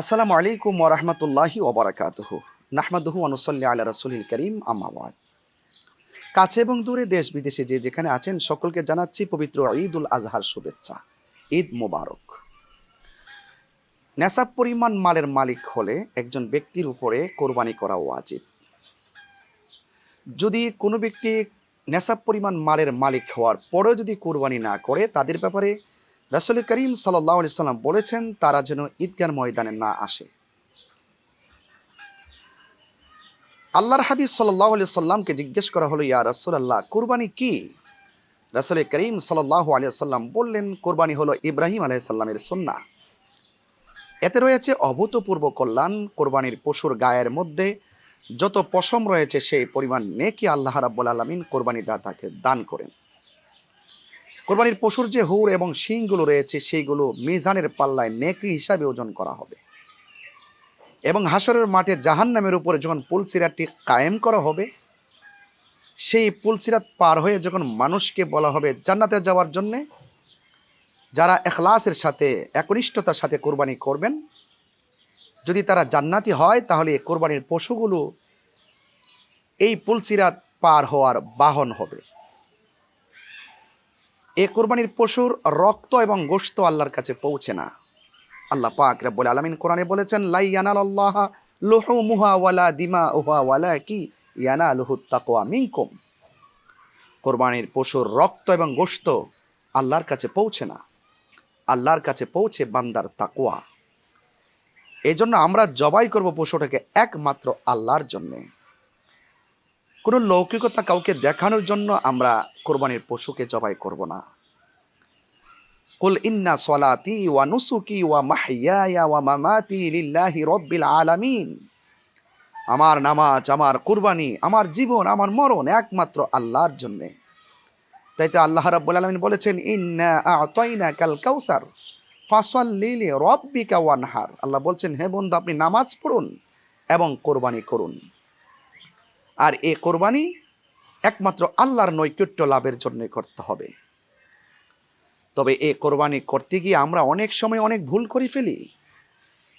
আসসালামু আলাইকুম ওরহমতুল্লাহি ওবরাকাতুহ নাহমাদুহু অনুসল্লি আলা রসুলিল করিম আমাবাদ কাছে এবং দূরে দেশ বিদেশে যে যেখানে আছেন, সকলকে জানাচ্ছি পবিত্র ঈদ উল আজহার শুভেচ্ছা। ঈদ মোবারক। নেশাব পরিমাণ মালের মালিক হলে একজন ব্যক্তির উপরে কোরবানি করা ওয়াজিব। যদি কোনো ব্যক্তি নেশাব পরিমাণ মালের মালিক হওয়ার পরেও যদি কোরবানি না করে, তাদের ব্যাপারে রাসুল করিম সাল্লাহ সাল্লাম বলেছেন, তারা যেন ঈদগার ময়দানে না আসে। আল্লাহর হাবিব সাল্লাহ সাল্লামকে জিজ্ঞেস করা হলো, ইয়া রাসুল আল্লাহ কোরবানি কি? রাসুল করিম সাল্লাহ সাল্লাম বললেন, কোরবানি হলো ইব্রাহিম আলাইসাল্লামের সন্না এতে রয়েছে অভূতপূর্ব কল্যাণ, কোরবানির পশুর গায়ের মধ্যে যত পশম রয়েছে, সেই পরিমাণ নেকি আল্লাহ রাব্বুল আলমিন কোরবানি দাতাকে দান করেন। কোরবানির পশুর যে হুর এবং শিংগুলো রয়েছে, সেইগুলো মিজানের পাল্লায় নেকি হিসাবে ওজন করা হবে। এবং হাসরের মাঠে জাহান নামের উপরে যখন পুলসিরাতটি কায়েম করা হবে, সেই পুলসিরাত পার হয়ে যখন মানুষকে বলা হবে জান্নাতে যাওয়ার জন্যে, যারা এখলাসের সাথে, একনিষ্ঠতার সাথে কোরবানি করবেন, যদি তারা জান্নাতি হয়, তাহলে কোরবানির পশুগুলো এই পুলসিরাত পার হওয়ার বাহন হবে। এ কোরবানির পশুর রক্ত এবং গোশত আল্লাহর কাছে পৌঁছে না। আল্লাহ পাক রব্বুল আলামিন কোরআনে বলেছেন, লাই ইয়ানাল আল্লাহ লুহুমুহা ওয়ালা দিমা উহা ওয়ালা কি ইয়ানালুহু তাকওয়া মিনকুম। কোরবানির পশুর রক্ত এবং গোশত আল্লাহর কাছে পৌঁছে না। আল্লাহর কাছে পৌঁছে বান্দার তাকওয়া। এই জন্য আমরা জবাই করব পশুটাকে একমাত্র আল্লাহর জন্যে। কোনো লৌকিকতা কাউকে দেখানোর জন্য আমরা কোরবানির পশুকে জবাই করব না। কুল ইন্না সলাতি ওয়া নুসুকি ওয়া মাহিয়ায়া ওয়া মামাতি লিল্লাহি রব্বিল আলামিন। আমার নামাজ, আমার কুরবানি, আমার জীবন, আমার মরণ একমাত্র আল্লাহর জন্য। তাই তো আল্লাহ রাব্বুল আলামিন বলেছেন, ইন্না আ'তাইনা কাল কাউসার, ফাসাল্লি লি রব্বিকা ওয়ানহার। আল্লাহ বলছেন, হে বন্ধু, আপনি নামাজ পড়ুন এবং কোরবানি করুন। আর এ কোরবানি একমাত্র আল্লাহর নৈকট্য লাভের জন্য করতে হবে। তবে এ কোরবানি করতে গিয়ে আমরা অনেক সময় অনেক ভুল করে ফেলি।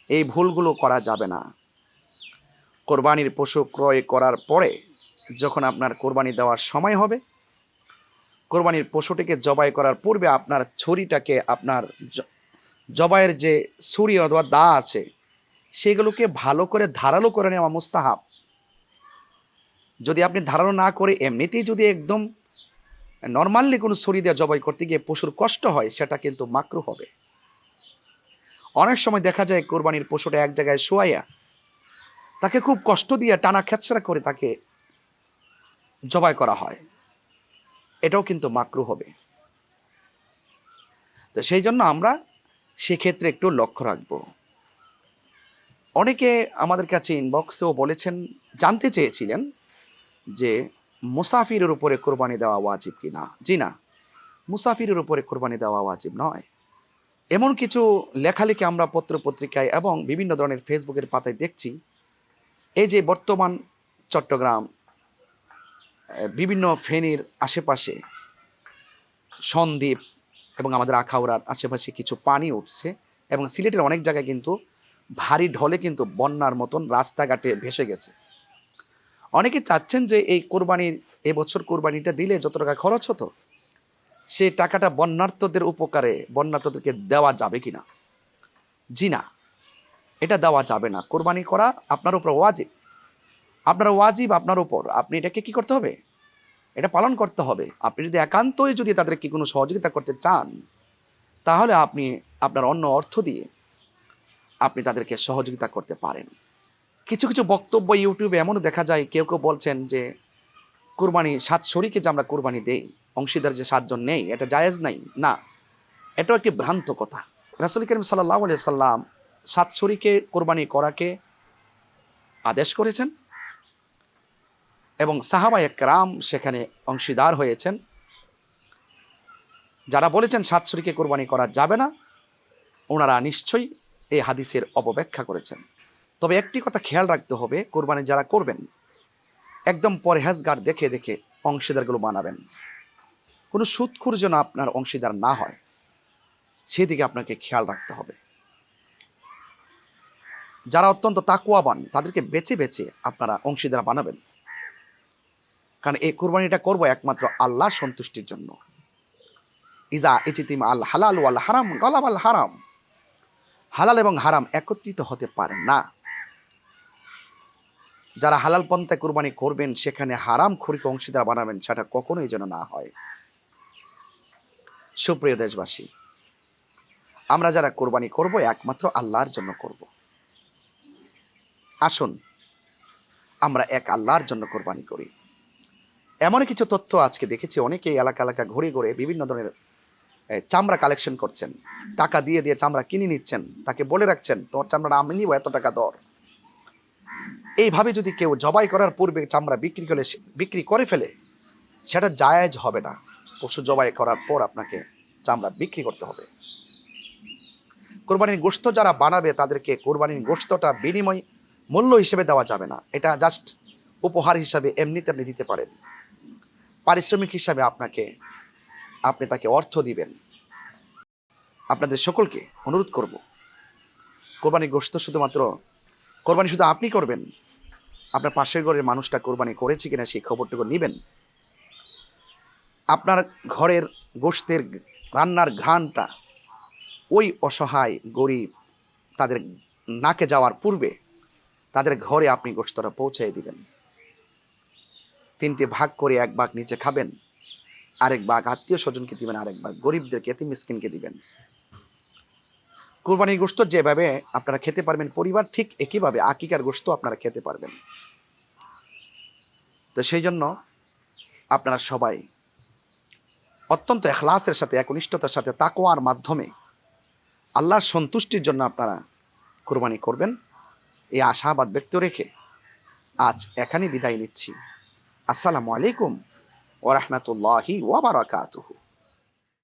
এই ভুলগুলো করা যাবে না। কোরবানির পশু ক্রয় করার পরে যখন আপনার কোরবানি দেওয়ার সময় হবে, কোরবানির পশুটিকে জবাই করার পূর্বে আপনার ছুরিটাকে আপনার জবাইয়ের যে ছুরি অথবা দা আছে, সেগুলোকে ভালো করে ধারালো করে নেওয়া মুস্তাহাব। যদি আপনি ধারণা না করে এমনিতেই যদি একদম নর্মালি কোনো ছুরি দিয়ে জবাই করতে গিয়ে পশুর কষ্ট হয়, সেটা কিন্তু মাকরু হবে। অনেক সময় দেখা যায় কোরবানির পশুটা এক জায়গায় শোয়াইয়া তাকে খুব কষ্ট দিয়ে টানা খেচড়া করে তাকে জবাই করা হয়। এটাও কিন্তু মাকরু হবে। তো সেই জন্য আমরা সেক্ষেত্রে একটু লক্ষ্য রাখব। অনেকে আমাদের কাছে ইনবক্সেও বলেছেন, জানতে চেয়েছিলেন যে মুসাফিরের উপরে কোরবানি দেওয়া ওয়াজিব কি না জি না। মুসাফিরের উপরে কোরবানি দেওয়া ওয়াজিব নয়। এমন কিছু লেখালেখি আমরা পত্র পত্রিকায় এবং বিভিন্ন ধরনের ফেসবুকের পাতায় দেখছি। এই যে বর্তমান চট্টগ্রাম বিভিন্ন ফেনীর আশেপাশে সন্দ্বীপ এবং আমাদের আখাউড়ার আশেপাশে কিছু পানি উঠছে এবং সিলেটের অনেক জায়গায় কিন্তু ভারী ঢলে কিন্তু বন্যার মতন রাস্তাঘাটে ভেসে গেছে। অনেকে চাচ্ছেন যে এই কোরবানির এবছর কোরবানিটা দিলে যত টাকা খরচ হতো, সে টাকাটা বন্যার্থদের উপকারে, বন্যার্থদেরকে দেওয়া যাবে কিনা? জি না, এটা দেওয়া যাবে না। কোরবানি করা আপনার উপর ওয়াজিব। আপনার ওয়াজিব আপনার উপর। আপনি এটাকে কি করতে হবে? এটা পালন করতে হবে। আপনি যদি একান্তই যদি তাদেরকে কোনো সহযোগিতা করতে চান, তাহলে আপনি আপনার অন্য অর্থ দিয়ে আপনি তাদেরকে সহযোগিতা করতে পারেন। কিছু কিছু বক্তব্য ইউটিউবে এমনও দেখা যায়, কেউ কেউ বলছেন যে, কুরবানি সাত শরীকে যে আমরা কুরবানি দেই, অংশীদার যে সাতজন নেই, এটা জায়েজ নাই। না, এটাও একটি ভ্রান্ত কথা। রাসুল করিম সাল্লাহ সাল্লাম সাত শরীকে কোরবানি করাকে আদেশ করেছেন এবং সাহাবা একরাম সেখানে অংশীদার হয়েছেন। যারা বলেছেন সাত শরীকে কোরবানি করা যাবে না, ওনারা নিশ্চয়ই এই হাদিসের অপব্যাখ্যা করেছেন। তবে একটি কথা খেয়াল রাখতে হবে, কোরবানি যারা করবেন, একদম পরহেজগার দেখে দেখে অংশীদারগুলো বানাবেন। কোনো সুৎখুর যেন আপনার অংশীদার না হয়, সেদিকে আপনাকে খেয়াল রাখতে হবে। যারা অত্যন্ত তাকুয়াবান তাদেরকে বেছে বেছে আপনারা অংশীদার বানাবেন। কারণ এই কোরবানিটা করব একমাত্র আল্লাহর সন্তুষ্টির জন্য। ইজা ইচিতিম আল হালাল ওয়াল হারাম, গলাব আল হারাম। হালাল এবং হারাম একত্রিত হতে পারে না। যারা হালাল পন্থায় কোরবানি করবেন, সেখানে হারাম খড়িকে অংশীদার বানাবেন, সেটা কখনোই যেন না হয়। সুপ্রিয় দেশবাসী, আমরা যারা কোরবানি করব, একমাত্র আল্লাহর জন্য করব। আসুন, আমরা এক আল্লাহর জন্য কোরবানি করি। এমন কিছু তথ্য আজকে দেখেছি অনেকে এলাকা এলাকা ঘুরে ঘুরে বিভিন্ন ধরনের চামড়া কালেকশন করছেন। টাকা দিয়ে দিয়ে চামড়া কিনে নিচ্ছেন, তাকে বলে রাখছেন, তোর চামড়াটা আমি নিব, এত টাকা দর এইভাবে যদি কেউ জবাই করার পূর্বে চামড়া বিক্রি করে বিক্রি করে ফেলে, সেটা জায়েজ হবে না। পশু জবাই করার পর আপনাকে চামড়া বিক্রি করতে হবে। কোরবানির গোশত যারা বানাবে, তাদেরকে কোরবানির গোশতটা বিনিময় মূল্য হিসেবে দেওয়া যাবে না। এটা জাস্ট উপহার হিসাবে এমনিতে আপনি দিতে পারেন। পারিশ্রমিক হিসাবে আপনাকে, আপনি তাকে অর্থ দিবেন। আপনাদের সকলকে অনুরোধ করব, কোরবানির গোস্ত শুধুমাত্র, কোরবানি শুধু আপনি করবেন আপনার পাশের ঘরের মানুষটা কোরবানি করেছে কিনা সেই খবরটুকু নেবেন? আপনার ঘরের গোশতের রান্নার ঘ্রাণটা ওই অসহায় গরিব তাদের নাকে যাওয়ার পূর্বে তাদের ঘরে আপনি গোশতটা পৌঁছে দিবেন। তিনটি ভাগ করে এক ভাগ নিচে খাবেন, আরেক ভাগ আত্মীয় স্বজনকে দিবেন, আরেক ভাগ গরিবদেরকে এতে মিসকিনকে দিবেন। কোরবানির গোস্ত যেভাবে আপনারা খেতে পারবেন, পরিবার ঠিক একইভাবে আকিকার গোস্ত আপনারা খেতে পারবেন। তো সেই জন্য আপনারা সবাই অত্যন্ত এখলাসের সাথে, একনিষ্ঠতার সাথে তাকোয়ার মাধ্যমে আল্লাহর সন্তুষ্টির জন্য আপনারা কোরবানি করবেন। এই আশাবাদ ব্যক্ত রেখে আজ এখানে বিদায় নিচ্ছি। আসসালামু আলাইকুম ওরহমতুল্লাহি ওয়াবারাকাতুহু